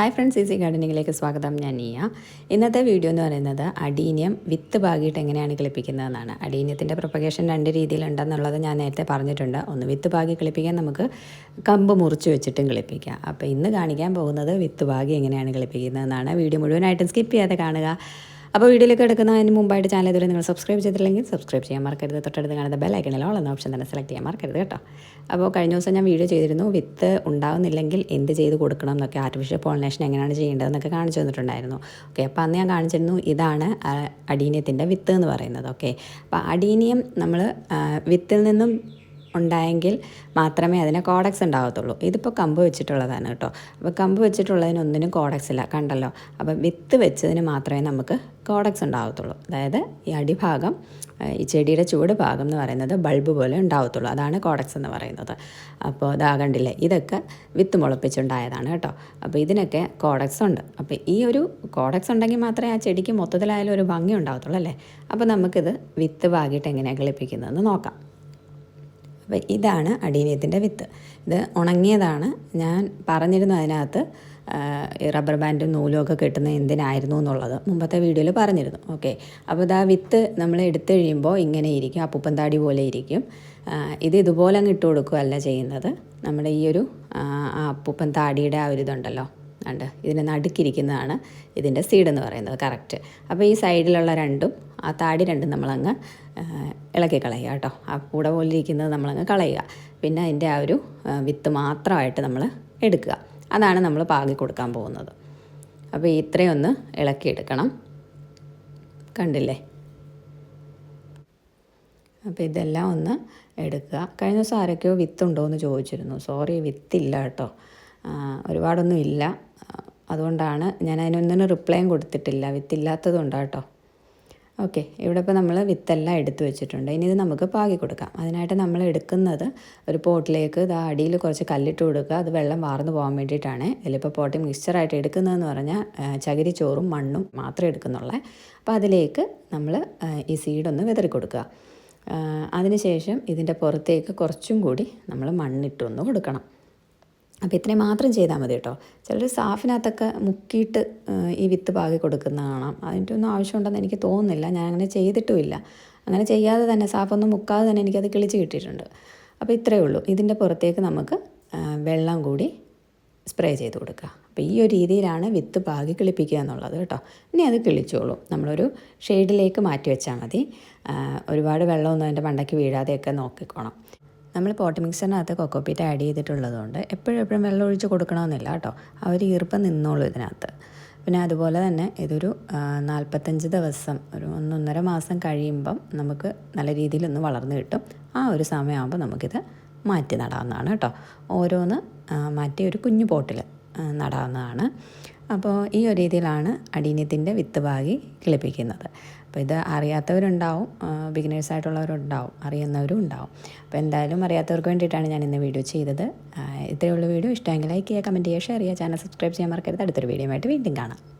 Hi friends easy ഗാർഡനിങ്ങിലേക്ക് സ്വാഗതം. ഞാൻ നീയ ഇന്നത്തെ വീഡിയോ എന്ന് പറയുന്നത് അടീനിയം വിത്ത് ഭാഗിയിട്ട് എങ്ങനെയാണ് കിളിപ്പിക്കുന്നതെന്നാണ്. അടീനിയത്തിന്റെ പ്രൊപ്പഗേഷൻ രണ്ട് രീതിയിലുണ്ടെന്നുള്ളത് ഞാൻ നേരത്തെ പറഞ്ഞിട്ടുണ്ട്. ഒന്ന് വിത്ത് ഭാഗി കിളിപ്പിക്കാൻ നമുക്ക് കമ്പ് മുറിച്ച് വെച്ചിട്ടും കിളിപ്പിക്കാം. അപ്പോൾ ഇന്ന് കാണിക്കാൻ പോകുന്നത് വിത്ത് ഭാഗി എങ്ങനെയാണ് കിളിപ്പിക്കുന്നതെന്നാണ്. വീഡിയോ മുഴുവനായിട്ടും സ്കിപ്പ് ചെയ്യാതെ കാണുക. അപ്പോൾ വീഡിയോയിലേക്ക് കിടക്കുന്നതിന് മുമ്പായിട്ട് ചാനൽ ഇതുവരെ നിങ്ങൾ സബ്സ്ക്രൈബ് ചെയ്തിട്ടില്ലെങ്കിൽ സബ്സ്ക്രൈബ് ചെയ്യാൻ മറക്കരുത്. തൊട്ടടുത്ത് കാണുന്ന ബെൽ ഐക്കണിലോ എന്ന ഓപ്ഷൻ തന്നെ സെലക്ട് ചെയ്യാൻ മറക്കരുത് കേട്ടോ. അപ്പോൾ കഴിഞ്ഞ ദിവസം ഞാൻ വീഡിയോ ചെയ്തിരുന്നു. വിത്ത് ഉണ്ടാവുന്നില്ലെങ്കിൽ എന്ത് ചെയ്ത് കൊടുക്കണം എന്നൊക്കെ ആർട്ടിഫിഷ്യൽ പോളിനേഷൻ എങ്ങനെയാണ് ചെയ്യേണ്ടതെന്നൊക്കെ കാണിച്ചു തന്നിട്ടുണ്ടായിരുന്നു. ഓക്കെ അപ്പോൾ അന്ന് ഞാൻ കാണിച്ചിരുന്നു ഇതാണ് അടീനിയത്തിന്റെ വിത്ത് എന്ന് പറയുന്നത്. ഓക്കെ അപ്പോൾ അടീനിയം നമ്മൾ വിത്തിൽ നിന്നും ഉണ്ടായെങ്കിൽ മാത്രമേ അതിന് കോഡക്സ് ഉണ്ടാകത്തുള്ളൂ ഇതിപ്പോൾ കമ്പ് വെച്ചിട്ടുള്ളതാണ് കേട്ടോ. അപ്പോൾ കമ്പ് വെച്ചിട്ടുള്ളതിന് വെച്ചിട്ടുള്ളതിനൊന്നിനും കോഡക്സ് ഇല്ല കണ്ടല്ലോ. അപ്പോൾ വിത്ത് വെച്ചതിന് മാത്രമേ നമുക്ക് കോഡക്സ് ഉണ്ടാകത്തുള്ളൂ അതായത് ഈ അടിഭാഗം ഈ ചെടിയുടെ ചൂട് ഭാഗം എന്ന് പറയുന്നത് ബൾബ് പോലെ ഉണ്ടാകത്തുള്ളൂ അതാണ് കോഡക്സ് എന്ന് പറയുന്നത്. അപ്പോൾ ഇതാകണ്ടില്ലേ ഇതൊക്കെ വിത്ത് മുളപ്പിച്ചുണ്ടായതാണ് കേട്ടോ. അപ്പോൾ ഇതിനൊക്കെ കോഡക്സ് ഉണ്ട്. അപ്പോൾ ഈ ഒരു കോഡക്സ് ഉണ്ടെങ്കിൽ മാത്രമേ ആ ചെടിക്ക് മൊത്തത്തിലായാലും ഒരു ഭംഗി ഉണ്ടാകത്തുള്ളൂ അല്ലേ? അപ്പോൾ നമുക്കിത് വിത്ത് ഭാഗിയിട്ട് എങ്ങനെയാണ് കളിപ്പിക്കുന്നതെന്ന് നോക്കാം. അപ്പോൾ ഇതാണ് അടീനിയത്തിന്റെ വിത്ത്. ഇത് ഉണങ്ങിയതാണ്. ഞാൻ പറഞ്ഞിരുന്നു അതിനകത്ത് റബ്ബർ ബാൻഡും നൂലും ഒക്കെ കിട്ടുന്നത് എന്തിനായിരുന്നു എന്നുള്ളത്. മുമ്പത്തെ വീഡിയോയിൽ പറഞ്ഞിരുന്നു. ഓക്കെ. അപ്പോൾ ഇതാ വിത്ത് നമ്മൾ എടുത്തു കഴിയുമ്പോൾ ഇങ്ങനെ ഇരിക്കും. അപ്പൂപ്പൻ താടി പോലെ ഇരിക്കും. ഇത് ഇതുപോലെ അങ്ങ് ഇട്ട് കൊടുക്കുകയല്ല ചെയ്യുന്നത്. നമ്മുടെ ഈ ഒരു അപ്പൂപ്പൻ താടിയുടെ ആ ഒരു ഇതുണ്ടല്ലോ. ഉണ്ട് ഇതിന്റെ നടുക്കിരിക്കുന്നതാണ് ഇതിന്റെ സീഡ് എന്ന് പറയുന്നത് കറക്റ്റ് അപ്പോൾ ഈ സൈഡിലുള്ള രണ്ടും ആ താടി രണ്ടും നമ്മളങ്ങ് ഇളക്കി കളയുക കേട്ടോ. ആ കൂടെ പോലെ ഇരിക്കുന്നത് നമ്മളങ്ങ് കളയുക. പിന്നെ അതിന്റെ ആ ഒരു വിത്ത് മാത്രമായിട്ട് നമ്മൾ എടുക്കുക. അതാണ് നമ്മൾ പാകി കൊടുക്കാൻ പോകുന്നത്. അപ്പോൾ ഇത്രയും ഒന്ന് ഇളക്കിയെടുക്കണം കണ്ടില്ലേ? അപ്പോൾ ഇതെല്ലാം ഒന്ന് എടുക്കുക. കഴിഞ്ഞ ദിവസം ആരൊക്കെയോ വിത്തുണ്ടോ എന്ന് ചോദിച്ചിരുന്നു. സോറി വിത്തില്ല കേട്ടോ. ഒരുപാടൊന്നും ഇല്ല. അതുകൊണ്ടാണ് ഞാൻ അതിനൊന്നിനും റിപ്ലൈയും കൊടുത്തിട്ടില്ല. വിത്തില്ലാത്തത് കൊണ്ടാണ് കേട്ടോ ഓക്കെ ഇവിടെ ഇപ്പോൾ നമ്മൾ വിത്തെല്ലാം എടുത്തു വെച്ചിട്ടുണ്ട്. ഇനി ഇത് നമുക്ക് പാകി കൊടുക്കാം. അതിനായിട്ട് നമ്മൾ എടുക്കുന്നത് ഒരു പോട്ടിലേക്ക് ഇത് അടിയിൽ കുറച്ച് കല്ലിട്ട് കൊടുക്കുക. അത് വെള്ളം വാർന്നു പോകാൻ വേണ്ടിയിട്ടാണ്. ഇതിലിപ്പോൾ പോട്ടി മിക്സ്ചറായിട്ട് എടുക്കുന്നതെന്ന് പറഞ്ഞാൽ ചകിരി ചോറും മണ്ണും മാത്രമേ എടുക്കുന്നുള്ളൂ. അപ്പോൾ അതിലേക്ക് നമ്മൾ ഈ സീഡൊന്ന് വിതറി കൊടുക്കുക. അതിനുശേഷം ഇതിന്റെ പുറത്തേക്ക് കുറച്ചും കൂടി നമ്മൾ മണ്ണിട്ടൊന്ന് കൊടുക്കണം. അപ്പോൾ ഇത്രയും മാത്രം ചെയ്താൽ മതി കേട്ടോ. ചിലർ സാഫിനകത്തൊക്കെ മുക്കിയിട്ട് ഈ വിത്ത് പാകി കൊടുക്കുന്ന കാണാം. അതിന്റെ ഒന്നും ആവശ്യമുണ്ടെന്ന് എനിക്ക് തോന്നുന്നില്ല. ഞാൻ അങ്ങനെ ചെയ്തിട്ടുമില്ല. അങ്ങനെ ചെയ്യാതെ തന്നെ സാഫൊന്നും മുക്കാതെ തന്നെ എനിക്കത് കിളിച്ച് കിട്ടിയിട്ടുണ്ട്. അപ്പോൾ ഇത്രയേ ഉള്ളൂ. ഇതിന്റെ പുറത്തേക്ക് നമുക്ക് വെള്ളം കൂടി സ്പ്രേ ചെയ്ത് കൊടുക്കുക. അപ്പോൾ ഈ ഒരു രീതിയിലാണ് വിത്ത് പാകി കിളിപ്പിക്കുക എന്നുള്ളത് കേട്ടോ. ഇനി അത് കിളിച്ചോളൂ. നമ്മളൊരു ഷെയ്ഡിലേക്ക് മാറ്റി വെച്ചാൽ മതി. ഒരുപാട് വെള്ളമൊന്നും അതിന്റെ മണ്ടയ്ക്ക് വീഴാതെയൊക്കെ നോക്കിക്കോണം. നമ്മൾ പോട്ട് മിക്സറിനകത്ത് കൊക്കോപ്പീറ്റ് ആഡ് ചെയ്തിട്ടുള്ളതുകൊണ്ട് എപ്പോഴും എപ്പോഴും വെള്ളം ഒഴിച്ച് കൊടുക്കണമെന്നില്ല കേട്ടോ. ആ ഒരു ഈർപ്പം നിന്നോളൂ ഇതിനകത്ത്. പിന്നെ അതുപോലെ തന്നെ ഇതൊരു നാൽപ്പത്തഞ്ച് ദിവസം ഒരു ഒന്നൊന്നര മാസം കഴിയുമ്പം നമുക്ക് നല്ല രീതിയിലൊന്ന് വളർന്നു കിട്ടും. ആ ഒരു സമയമാകുമ്പോൾ നമുക്കിത് മാറ്റി നടാവുന്നതാണ് കേട്ടോ. ഓരോന്ന് മാറ്റി ഒരു കുഞ്ഞു പോട്ടിൽ നടാവുന്നതാണ്. അപ്പോൾ ഈ ഒരു രീതിയിലാണ് അടീന്യത്തിന്റെ വിത്ത് പാകി കിളിപ്പിക്കുന്നത്. അപ്പോൾ ഇത് അറിയാത്തവരുണ്ടാവും ബിഗിനേഴ്സ് ആയിട്ടുള്ളവരുണ്ടാവും അറിയുന്നവരും ഉണ്ടാവും. അപ്പോൾ എന്തായാലും അറിയാത്തവർക്ക് വേണ്ടിയിട്ടാണ് ഞാൻ ഇന്ന് വീഡിയോ ചെയ്തത്. ഇത്രയുള്ള വീഡിയോ. ഇഷ്ടമെങ്കിൽ ലൈക്ക് ചെയ്യുക കമന്റ് ചെയ്യുക ഷെയർ ചെയ്യുക ചാനൽ സബ്സ്ക്രൈബ് ചെയ്യാൻ മറക്കരുത്. അടുത്തൊരു വീഡിയോ ആയിട്ട് വീണ്ടും കാണാം.